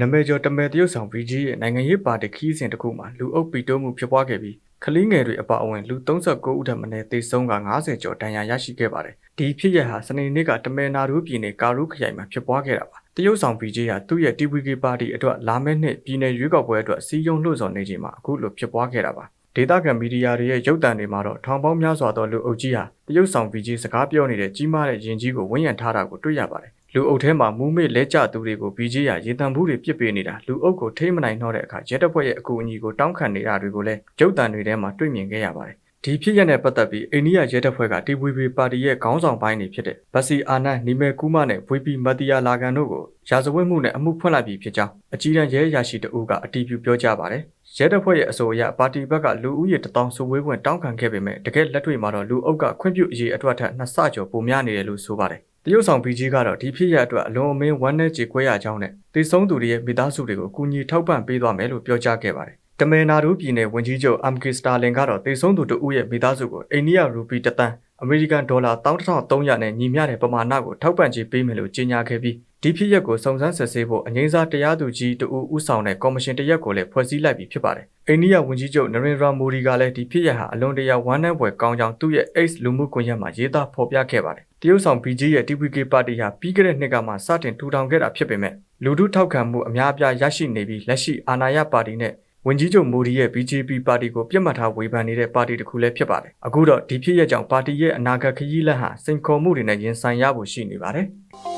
နမဲကျော်တမဲတရုတ်ဆောင် VG ရဲ့နိုင်ငံရေးပါတီခီးစဉ်တစ်ခုမှာလူအုပ်ပီတိုးမှုဖြစ်ပွားခဲ့ပြီးကလေးငယ်တွေအပါအဝင်လူ39ဦးထက်မနည်းသေဆုံးက90ကျော်ဒဏ်ရာရရှိခဲ့ပါတယ်။ဒီဖြစ်ရပ်ဟာစနေနေ့ကတမဲနာရူပြည်နယ်ကာရူခရိုင်မှာဖြစ်ပွားခဲ့တာပါ။တရုတ်ဆောင် VG ဟာသူ့ရဲ့ TVK ပါတီအတွက်လာမယ့်နှစ်ပြည်내ရွေးကောက်ပွဲအတွက်စီးရုံးလှုပ်ဆောင်နေချိန်မှာအခုလိုဖြစ်ပွားခဲ့တာပါ။ဒေတာကန်မီဒီယာတွေရဲ့ရုပ်သံတွေမှာတော့ထောင်ပေါင်းများစွာသောလူအုပ်ကြီးဟာတရုတ်ဆောင် VG စကားပြောနေတဲ့ကြီးမားတဲ့ယင်ကြီးကိုဝန်းရံထားတာကိုတွေ့ရပါတယ်။ လူအုပ်ထဲမှာမူးမေ့လဲကျသူတွေကို VG ရရေတံဘူးတွေပြစ်ပေးနေတာလူအုပ်ကိုထိမနိုင်တော့တဲ့အခါရဲတပ်ဖွဲ့ရဲ့အကူအညီကိုတောင်းခံနေတာတွေကိုလည်းရုပ်သံတွေထဲမှာတွေ့မြင်ခဲ့ရပါတယ်။ဒီဖြစ်ရပ်နဲ့ပတ်သက်ပြီးအိန္ဒိယရဲတပ်ဖွဲ့က TVB ပါတီရဲ့ခေါင်းဆောင်ပိုင်းတွေဖြစ်တဲ့ဘစီအာနန်နီမဲကူးမနဲ့ VP မတ်တီယာလာကန်တို့ကိုရာဇဝတ်မှုနဲ့အမှုဖွင့်လိုက်ပြီးဖြစ်ကြောင်းအကြီးတန်းရဲအရာရှိတအုပ်ကအတည်ပြုပြောကြားပါတယ်။ရဲတပ်ဖွဲ့ရဲ့အဆိုအရပါတီဘက်ကလူဦးရေတထောင်စုဝေးခွင့်တောင်းခံခဲ့ပေမဲ့တကယ်လက်တွေ့မှာတော့လူအုပ်ကခွင့်ပြုအရေးအတွက်ထက်နှစ်ဆကျော်ပိုများနေတယ်လို့ဆိုပါတယ်။ တရုတ်ဆောင် BG ကတော့ဒီဖြစ်ရပ်အတွက်အလွန်အမင်းဝမ်းနည်းကြေကွဲရကြောင်းနဲ့တေဆုံးသူတွေရဲ့မိသားစုတွေကိုအကူအညီထောက်ပံ့ပေးသွားမယ်လို့ပြောကြားခဲ့ပါတယ်။တမန်နာဒူပြည်နယ်ဝန်ကြီးချုပ်အမ်ကီစတာလင်ကတော့တေဆုံးသူတို့ရဲ့မိသားစုကိုအိန္ဒိယရူပီတသန်းအမေရိကန်ဒေါ်လာ11300နဲ့ညီမျှတဲ့ပမာဏကိုထောက်ပံ့ကြေးပေးမယ်လို့ကြေညာခဲ့ပြီး ဒီဖြစ်ရပ်ကိုစုံစမ်းစစ်ဆေးဖို့အငိမ့်စားတရားသူကြီးတဦးဦးဆောင်တဲ့ကော်မရှင်တစ်ရပ်ကိုလည်းဖွဲ့စည်းလိုက်ပြီးဖြစ်ပါတယ်။အိန္ဒိယဝန်ကြီးချုပ်နရင်ဒရာမိုဒီကလည်းဒီဖြစ်ရပ်ဟာအလွန်တရာဝမ်းနည်းဖွယ်ကောင်းကြောင်းသူ့ရဲ့ X လူမှုကွန်ရက်မှာရေးသားဖော်ပြခဲ့ပါတယ်။တရုတ်ဆောင် BG ရဲ့ TPK ပါတီဟာပြီးခဲ့တဲ့နှစ်ကမှစတင်ထူထောင်ခဲ့တာဖြစ်ပေမဲ့လူထုထောက်ခံမှုအများအပြားရရှိနေပြီးလက်ရှိအာဏာရပါတီနဲ့ဝန်ကြီးချုပ်မိုဒီရဲ့ BJP ပါတီကိုပြစ်မှတ်ထားဝေဖန်နေတဲ့ပါတီတစ်ခုလည်းဖြစ်ပါတယ်။အခုတော့ဒီဖြစ်ရပ်ကြောင့်ပါတီရဲ့အနာဂတ်ခရီးလမ်းဟာစိန်ခေါ်မှုတွေနဲ့ရင်ဆိုင်ရဖို့ရှိနေပါတယ်။